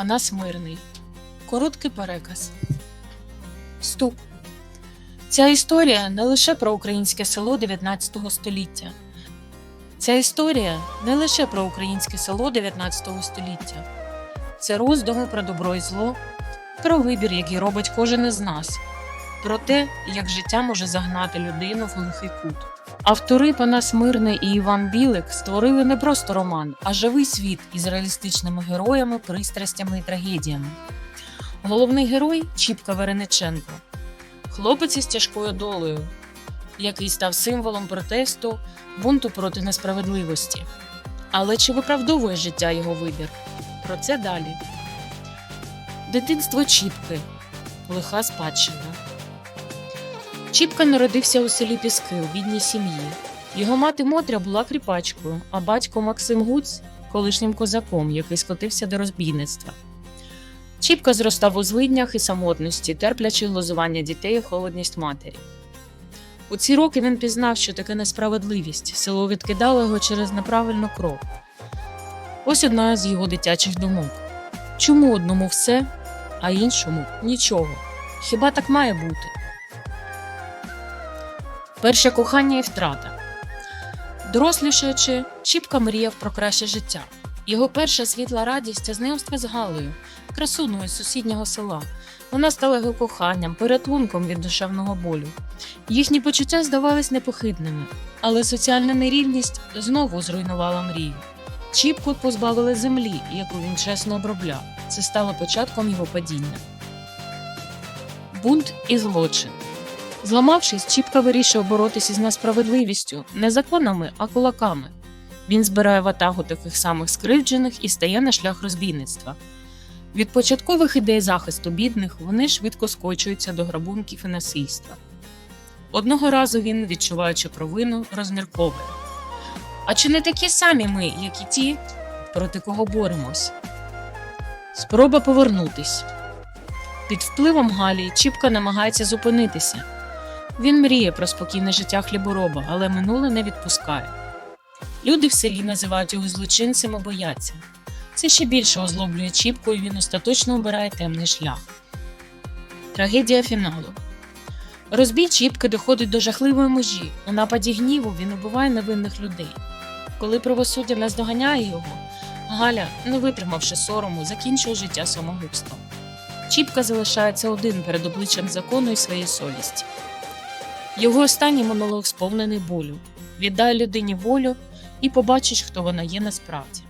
Панас Мирний. Короткий переказ. Стоп. Ця історія не лише про українське село 19 століття. Ця історія не лише про українське село 19 століття. Це роздуми про добро і зло, про вибір, який робить кожен із нас, про те, як життя може загнати людину в глухий кут. Автори Панас Мирний і Іван Білик створили не просто роман, а живий світ із реалістичними героями, пристрастями і трагедіями. Головний герой Чіпка Верениченко, хлопець із тяжкою долею, який став символом протесту, бунту проти несправедливості. Але чи виправдовує життя його вибір? Про це далі. Дитинство Чіпки. Лиха спадщина. Чіпка народився у селі Піски у бідній сім'ї. Його мати Мотря була кріпачкою, а батько Максим Гуць колишнім козаком, який скотився до розбійництва. Чіпка зростав у злиднях і самотності, терплячи глузування дітей і холодність матері. У ці роки він пізнав, що таке несправедливість, село відкидало його через неправильну кров. Ось одна з його дитячих думок: чому одному все, а іншому нічого? Хіба так має бути? Перше кохання і втрата. Дорослішаючи, Чіпка мріяв про краще життя. Його перша світла радість це знайомство з Галею, красуною з сусіднього села. Вона стала його коханням, порятунком від душевного болю. Їхні почуття здавались непохитними, але соціальна нерівність знову зруйнувала мрію. Чіпку позбавили землі, яку він чесно обробляв. Це стало початком його падіння. Бунт і злочин. Зламавшись, Чіпка вирішив боротися з несправедливістю не законами, а кулаками. Він збирає ватагу таких самих скривджених і стає на шлях розбійництва. Від початкових ідей захисту бідних вони швидко скочуються до грабунків і насильства. Одного разу він, відчуваючи провину, розмірковує. А чи не такі самі ми, як і ті, проти кого боремось? Спроба повернутись. Під впливом Галі Чіпка намагається зупинитися. Він мріє про спокійне життя хлібороба, але минуле не відпускає. Люди в селі називають його злочинцем і бояться. Це ще більше озлоблює Чіпку, і він остаточно обирає темний шлях. Трагедія фіналу. Розбій Чіпки доходить до жахливої межі. У нападі гніву він убиває невинних людей. Коли правосуддя наздоганяє його, Галя, не витримавши сорому, закінчує життя самогубством. Чіпка залишається один перед обличчям закону і своєї совісті. Його останній монолог сповнений болю. Віддай людині волю і побачиш, хто вона є насправді.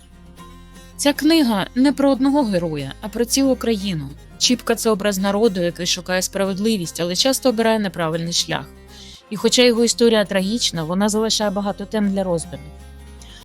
Ця книга не про одного героя, а про цілу країну. Чіпка це образ народу, який шукає справедливість, але часто обирає неправильний шлях. І хоча його історія трагічна, вона залишає багато тем для роздумів.